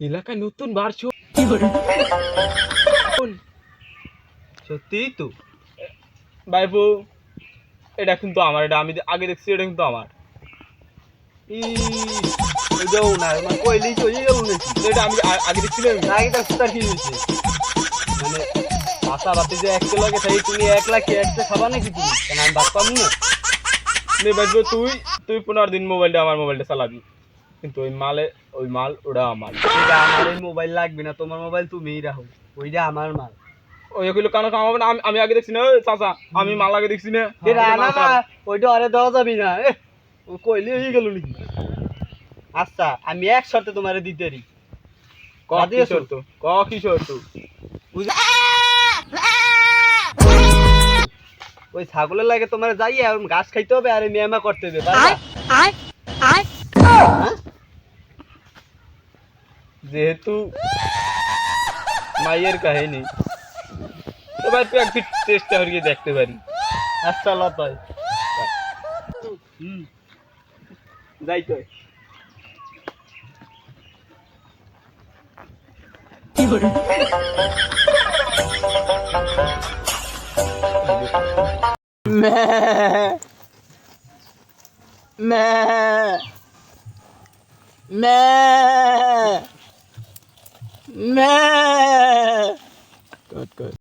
দেখ নতুন শো সত্যি তো এটা কিন্তু আমার, এটা আমি আগে দেখছি, এটা কিন্তু আমার। ই ওইটাও না কইলেই তো এইও নাকি এটা আমি আগে দেখছিলাম নাকি তার সুতার কি হয়েছে? পাতা বাতি যে একটা লাগে তাই তুমি এক লাখ খাবা নাকি তুমি? নে? তুই তুই পনেরো দিন মোবাইলটা আমার মোবাইলটা চালাবি। কিন্তু ওই মালে ওই মাল ওটা আমার। এটা আমার এই মোবাইল লাগবে না তোমার মোবাইল তুমিই রাখো। ওইটা আমার মাল। ওই কইলো কেন কামাবে না? আমি- আগে দেখছি না চাচা আমি মাল আগে দেখছি না। এ না। ওইটা আরে দেওয়া যাবি না। ও কইলে হয়ে গেল নাকি? আচ্ছা আমি এক শর্তে তোমারে দিতে পারি। ক কি শর্ত? ক কি শর্ত? ওই ছাগলের লাগে তোমার যাই এখন ঘাস খাইতে হবে আর মিয়ামা করতে হবে যেহেতু মাইয়ের কাহিনী তো ভাই তুই একদিন চেষ্টা করিয়ে দেখতে পারি। আচ্ছা লতাই হুম। যাই তো। Meh. Meh. Meh. Meh. Good, good.